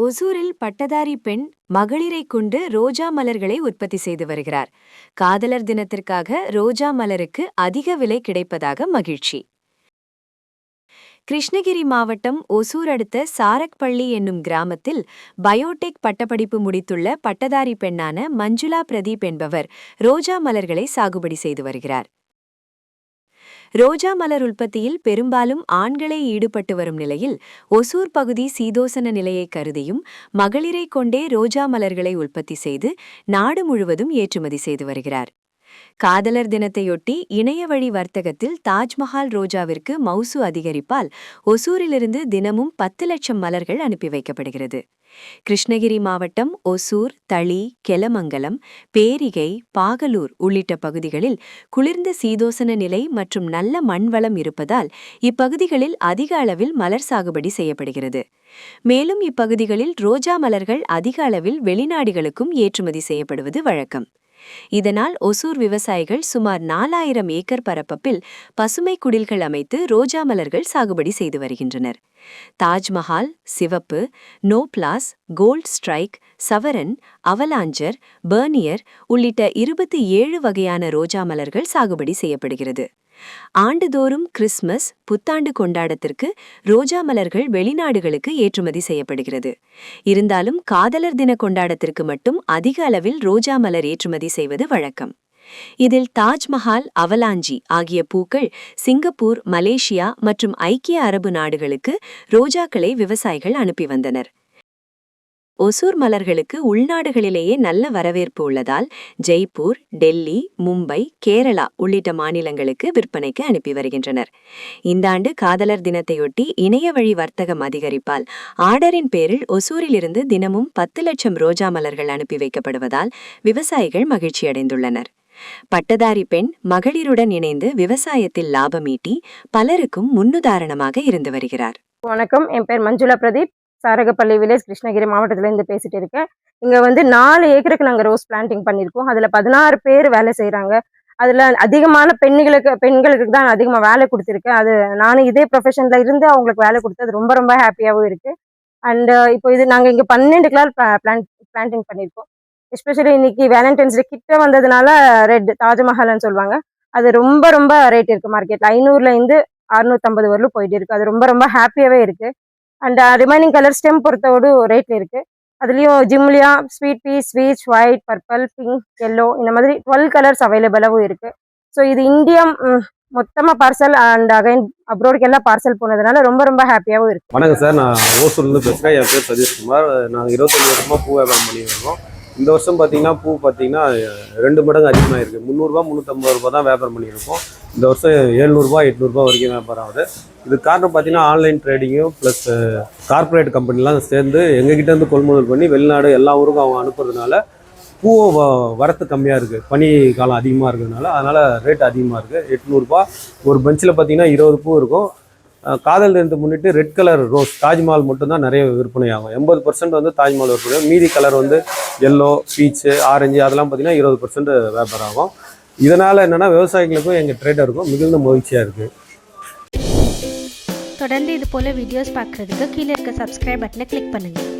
ஒசூரில் பட்டதாரி பெண் மகளிரைக் கொண்டு ரோஜா மலர்களை உற்பத்தி செய்து வருகிறார். காதலர் தினத்திற்காக ரோஜா மலருக்கு அதிக விலை கிடைப்பதாக மகிழ்ச்சி. கிருஷ்ணகிரி மாவட்டம் ஒசூர் அடுத்த சாரக்பள்ளி என்னும் கிராமத்தில் பயோடெக் பட்டப்படிப்பு முடித்துள்ள பட்டதாரி பெண்ணான மஞ்சுளா பிரதீப் என்பவர் ரோஜா மலர்களை சாகுபடி செய்து வருகிறார். ரோஜா மலர் உற்பத்தியில் பெரும்பாலும் ஆண்களே ஈடுபட்டு வரும் நிலையில் ஒசூர் பகுதி சீதோசன நிலையை கருதியும் மகளிரை கொண்டே ரோஜா மலர்களை உற்பத்தி செய்து நாடு முழுவதும் ஏற்றுமதி செய்து வருகிறார். காதலர் தினத்தையொட்டி இணைய வழி வர்த்தகத்தில் தாஜ்மஹால் ரோஜாவிற்கு மவுசு அதிகரிப்பால் ஒசூரிலிருந்து தினமும் பத்து லட்சம் மலர்கள் அனுப்பி வைக்கப்படுகிறது. கிருஷ்ணகிரி மாவட்டம் ஒசூர் தளி கெலமங்கலம் பேரிகை பாகலூர் உள்ளிட்ட பகுதிகளில் குளிர்ந்த சீதோசன நிலை மற்றும் நல்ல மண்வளம் இருப்பதால் இப்பகுதிகளில் அதிக அளவில் மலர் சாகுபடி செய்யப்படுகிறது. மேலும் இப்பகுதிகளில் ரோஜா மலர்கள் அதிக அளவில் வெளிநாடுகளுக்கும் ஏற்றுமதி செய்யப்படுவது வழக்கம். இதனால் ஒசூர் விவசாயிகள் சுமார் நாலாயிரம் ஏக்கர் பரப்பப்பில் பசுமை குடில்கள் அமைத்து ரோஜா மலர்கள் சாகுபடி செய்து வருகின்றனர். தாஜ்மஹால் சிவப்பு நோப்ளாஸ் கோல்ட் ஸ்ட்ரைக் சவரன் அவலாஞ்சர் பர்னியர் உள்ளிட்ட இருபத்தி ஏழு வகையான ரோஜா மலர்கள் சாகுபடி செய்யப்படுகிறது. ஆண்டுதோறும் கிறிஸ்மஸ் புத்தாண்டு கொண்டாடத்திற்கு ரோஜா மலர்கள் வெளிநாடுகளுக்கு ஏற்றுமதி செய்யப்படுகிறது. இருந்தாலும் காதலர் தின கொண்டாடத்திற்கு மட்டும் அதிக அளவில் ரோஜா மலர் ஏற்றுமதி செய்வது வழக்கம். இதில் தாஜ்மஹால் அவலாஞ்சி ஆகிய பூக்கள் சிங்கப்பூர் மலேசியா மற்றும் ஐக்கிய அரபு நாடுகளுக்கு ரோஜாக்களை விவசாயிகள் அனுப்பி வந்தனர். ஒசூர் மலர்களுக்கு உள்நாடுகளிலேயே நல்ல வரவேற்பு உள்ளதால் ஜெய்ப்பூர் டெல்லி மும்பை கேரளா உள்ளிட்ட மாநிலங்களுக்கு விற்பனைக்கு அனுப்பி வருகின்றனர். இந்த ஆண்டு காதலர் தினத்தையொட்டி இணைய வழி வர்த்தகம் அதிகரிப்பால் ஆர்டரின் பேரில் ஒசூரிலிருந்து தினமும் பத்து லட்சம் ரோஜா மலர்கள் அனுப்பி வைக்கப்படுவதால் விவசாயிகள் மகிழ்ச்சியடைந்துள்ளனர் பட்டதாரி பெண் மகளிருடன் இணைந்து விவசாயத்தில் லாபம் ஈட்டி பலருக்கும் முன்னுதாரணமாக இருந்து வருகிறார். வணக்கம். என் பேர் மஞ்சுளா பிரதீப். சாரகப்பள்ளி வில்லேஜ் கிருஷ்ணகிரி மாவட்டத்திலேருந்து பேசிட்டு இருக்கேன். இங்கே வந்து நாலு ஏக்கருக்கு நாங்கள் ரோஸ் பிளான்டிங் பண்ணியிருக்கோம் அதில் பதினாறு பேர் வேலை செய்கிறாங்க அதில் அதிகமான பெண்களுக்கு பெண்களுக்கு தான் அதிகமாக வேலை கொடுத்துருக்கேன். அது நானும் இதே ப்ரொஃபஷனில் இருந்து அவங்களுக்கு வேலை கொடுத்தது ரொம்ப ரொம்ப ஹாப்பியாகவும் இருக்குது அண்டு இப்போ இது நாங்கள் இங்கே பன்னெண்டு கிளால் பிளான் பிளான்டிங் பண்ணியிருக்கோம் எஸ்பெஷலி இன்னைக்கு வேலண்டைன்ஸ் டே கிட்ட வந்ததுனால ரெட் தாஜ்மஹால்னு சொல்லுவாங்க. அது ரொம்ப ரொம்ப ரேட் இருக்குது மார்க்கெட்டில் ஐநூறுலேருந்து அறுநூத்தம்பது வரலும் போயிட்டு இருக்குது அது ரொம்ப ரொம்ப ஹாப்பியாகவே இருக்குது அண்ட் ரிமைனிங் கலர் ஸ்டெம் பொறுத்தோடு ரேட்ல இருக்கு. அதுலேயும் ஜிம்லியா ஸ்வீட் பீ ஸ்வீச் ஒயிட் பர்பிள் பிங்க் எல்லோ இந்த மாதிரி டுவெல் கலர்ஸ் அவைலபிளாகவும் இருக்கு. ஸோ இது இந்தியா மொத்தமாக பார்சல் அண்ட் அகைன் அப்ரோடுக்கு எல்லாம் பார்சல் போனதுனால ரொம்ப ரொம்ப ஹாப்பியாகவும் இருக்குது வணக்கம் சார் நான் ஓசூர்லேருந்து பேசுகிறேன் என் பேர் சதீஷ்குமார் நாங்கள் இருபத்தஞ்சி வருஷமாக பூ வியாபாரம் பண்ணிட்டு இருக்கோம். இந்த வருஷம் பார்த்தீங்கன்னா பூ பார்த்தீங்கன்னா ரெண்டு மடங்கு அதிகமாக இருக்குது முந்நூறுரூவா முந்நூற்றம்பது ரூபா தான் வியாபாரம் பண்ணியிருக்கோம் இந்த வருஷம் எழுநூறுபா எட்நூறுபா வரைக்கும் வியாபாரம் ஆகுது இது காரணம் பார்த்தீங்கன்னா ஆன்லைன் ட்ரேடிங்கும் ப்ளஸ் கார்ப்பரேட் கம்பெனிலாம் சேர்ந்து எங்ககிட்ட இருந்து கொள்முதல் பண்ணி வெளிநாடு எல்லா ஊருக்கும் அவங்க அனுப்புறதுனால பூ வ- வரத்து கம்மியாக இருக்குது பனி காலம் அதிகமாக இருக்கிறதுனால அதனால் ரேட் அதிகமாக இருக்குது எட்நூறுபா ஒரு பெஞ்சில் பார்த்தீங்கன்னா இருபது பூ இருக்கும். காதல் தினத்தை முன்னிட்டு ரெட் கலர் ரோஸ் தாஜ்மஹால் மட்டும்தான் நிறைய விற்பனை ஆகும். எண்பது பர்சன்ட் வந்து தாஜ்மஹால் விற்பனை மீதி கலர் வந்து எல்லோ பீச்சு ஆரஞ்சு அதெல்லாம் பார்த்தீங்கன்னா இருபது பர்சன்ட் வியாபாரம் ஆகும். இதனால் என்னென்னா விவசாயிகளுக்கும் எங்கள் ட்ரேடருக்கும் மிகுந்த மகிழ்ச்சியாக இருக்குது தொடர்ந்து இது போல் வீடியோஸ் பார்க்குறதுக்கு கீழே இருக்க சப்ஸ்கிரைப் பட்டனை கிளிக் பண்ணுங்கள்